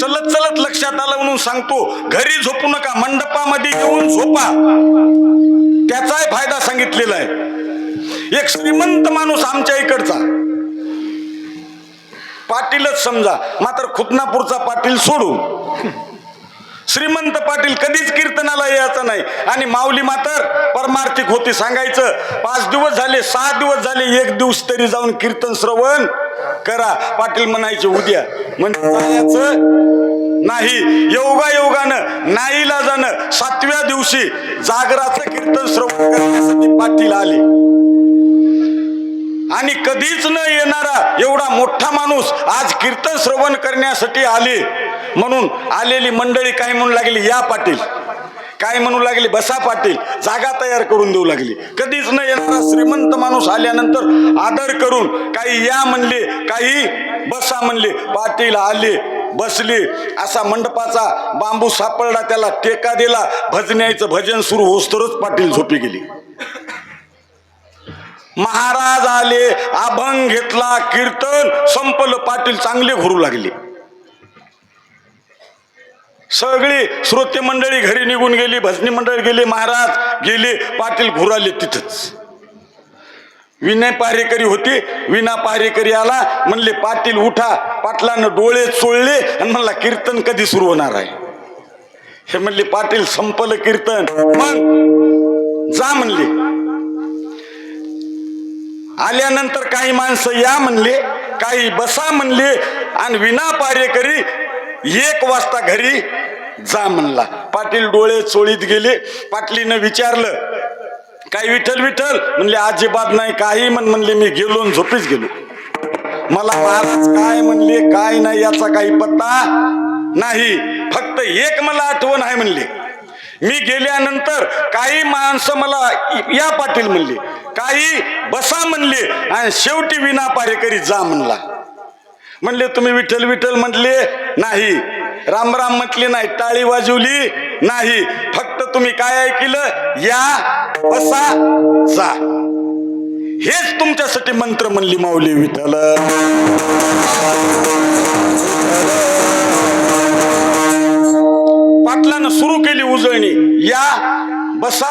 चलत चलत लक्षात आलं म्हणून सांगतो घरी झोपू नका मंडपामध्ये येऊन झोपा. त्याचाही फायदा सांगितलेला आहे. एक श्रीमंत माणूस आमच्या इकडचा. पाटीलच समजा मात्र खुतनापूरचा पाटील सोडून. श्रीमंत पाटील कधीच कीर्तनाला यायचं नाही. आणि माऊली मातर परमार्थिक होती सांगायचं पाच दिवस झाले सहा दिवस झाले एक दिवस तरी जाऊन कीर्तन श्रवण. करा. पाटील म्हणायचे उद्या. म्हणजे नाही. योगा योगानं नाईला जाणं. सातव्या दिवशी जागराचं कीर्तन श्रवण करण्यासाठी पाटील आले. आणि कधीच न येणारा एवढा मोठा माणूस आज कीर्तन श्रवण करण्यासाठी आले. म्हणून आलेली मंडळी काय म्हणू लागली? या पाटील. काय म्हणू लागले? बसा पाटील. जागा तयार करून देऊ लागली. कधीच न येणारा श्रीमंत माणूस आल्यानंतर आदर करून काही या म्हणले काही बसा म्हणले. पाटील आले बसले. असा मंडपाचा बांबू सापडला त्याला टेका दिला. भजन्याचं भजन सुरू होस्तरच पाटील झोपी गेली. महाराज आले अभंग घेतला कीर्तन संपलं पाटील चांगले घुरू लागले. सगळी श्रोते मंडळी घरी निघून गेली भजनी मंडळी गेली महाराज गेले पाटील घुराले तिथंच. विनय पारेकरी होती विना पारेकरी आला म्हणले पाटील उठा. पाटलानं डोळे चोळले आणि म्हणला कीर्तन कधी सुरू होणार आहे? हे म्हणले पाटील संपलं कीर्तन. मग जा म्हणले. आल्यानंतर काही माणसं या म्हणले काही बसा म्हणले आणि विना पारेकरी एक वाजता घरी जा म्हणला. पाटील डोळे चोळीत गेले. पाटलीनं विचारलं काय विठ्ठल विठल म्हणले अजिबात नाही काही म्हण म्हणले मी गेलो आणि झोपीच गेलो. मला आज काय म्हणले काय नाही याचा काही पत्ता नाही. फक्त एक मला आठवण आहे म्हणले. मी गेल्यानंतर काही माणसं मला या पाटील म्हणले काही बसा म्हणले आणि शेवटी विना पारेकरी जा म्हणला. म्हणले तुम्ही विठ्ठल विठ्ठल म्हटले नाही. राम राम म्हटले नाही. टाळी वाजवली नाही. फक्त तुम्ही काय ऐकलं? या बसा जा. हेच तुमच्यासाठी मंत्र म्हणली माऊली विठ्ठल. बसा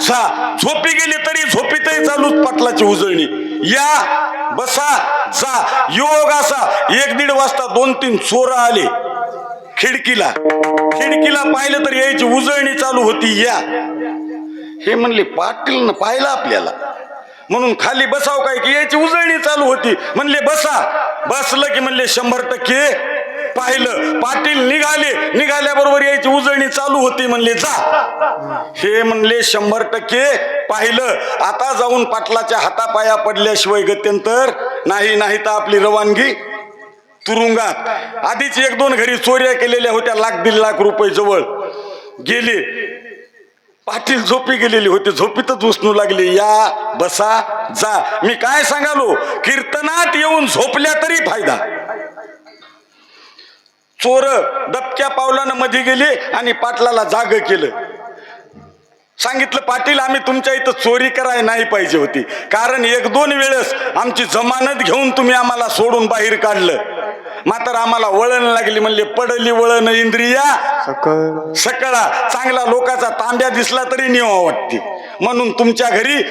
सा झोपी गेली तरी झोपीतही चालूच पाटलाची उजळणी. या बसा जा. योग असा. एक दीड वाजता दोन तीन चोर आले खिडकीला. खिडकीला पाहिलं तर यायची उजळणी चालू होती या. हे म्हणले पाटील पाहिलं आपल्याला. म्हणून खाली बसाव काय की याची उजळणी चालू होती. म्हणले बसा. बसलं की म्हणले शंभर टक्के पाहिलं पाटील निघाले. निघाल्याबरोबर यायची उजळणी चालू होती म्हणले जा. हे म्हणले शंभर टक्के. पाहिलं आता जाऊन पाटलाच्या हातापाया पडल्याशिवाय गत्यंतर नाही नाही तर आपली रवानगी तुरुंगात. आधीच एक दोन घरी चोऱ्या केलेल्या होत्या लाख दीड लाख रुपये जवळ. गेले. पाटील झोपी गेलेली होती झोपीतच उसनू लागली या बसा जा. मी काय सांगालो कीर्तनात येऊन झोपल्या तरी फायदा. चोर दबक्या पावलानं मध्ये गेले आणि पाटलाला जाग केलं. सांगितलं पाटील आम्ही तुमच्या इथं चोरी कराय नाही पाहिजे होती. कारण एक दोन वेळेस आमची जमानत घेऊन तुम्ही आम्हाला सोडून बाहेर काढलं. मात्र आम्हाला वळण लागली म्हणले पडली वळण इंद्रिया. सकळ. चांगला लोकाचा तांब्या दिसला तरी निवा वाटते. म्हणून तुमच्या घरी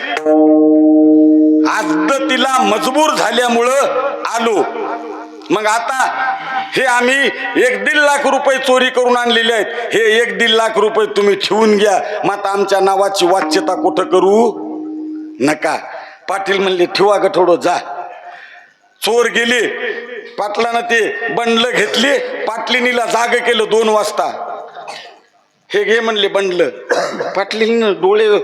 तिला मजबूर झाल्यामुळं आलो. मग आता हे आम्ही एक दीड लाख रुपये चोरी करून आणलेले आहेत. हे एक दीड लाख रुपये तुम्ही ठेवून घ्या. मग आता आमच्या नावाची वाच्यता कुठं करू? नका. पाटील म्हणले ठेवा गठोडो जा. चोर गेले. पाटलानं ते बंडलं घेतले. पाटलिनीला जाग केलं दोन वाजता. हे घे म्हणले बंडलं. पाटलीनं डोळे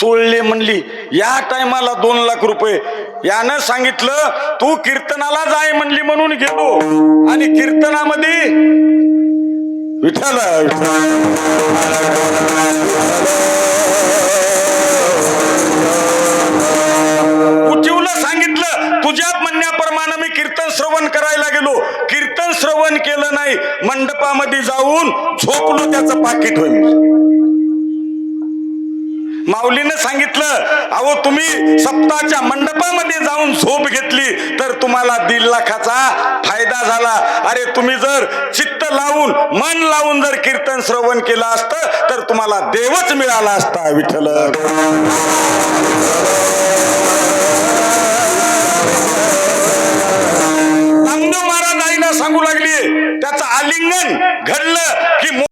चोळले म्हणली या टायमाला दोन लाख रुपये यानं सांगितलं तू कीर्तनाला जाय म्हणली म्हणून गेलो. आणि कीर्तनामध्ये विठाला उठीवलं सांगितलं तुझ्या म्हणण्याप्रमाणे मी कीर्तन श्रवण करायला गेलो. कीर्तन श्रवण केलं नाही मंडपामध्ये जाऊन झोपलो त्याचं पाकिट होईल. माऊलीनं सांगितलं अहो तुम्ही सप्ताच्या मंडपामध्ये जाऊन झोप घेतली तर तुम्हाला दीड लाखाचा फायदा झाला. अरे तुम्ही जर चित्त लावून मन लावून जर कीर्तन श्रवण केलं असतं तर तुम्हाला देवच मिळाला असता विठ्ठल.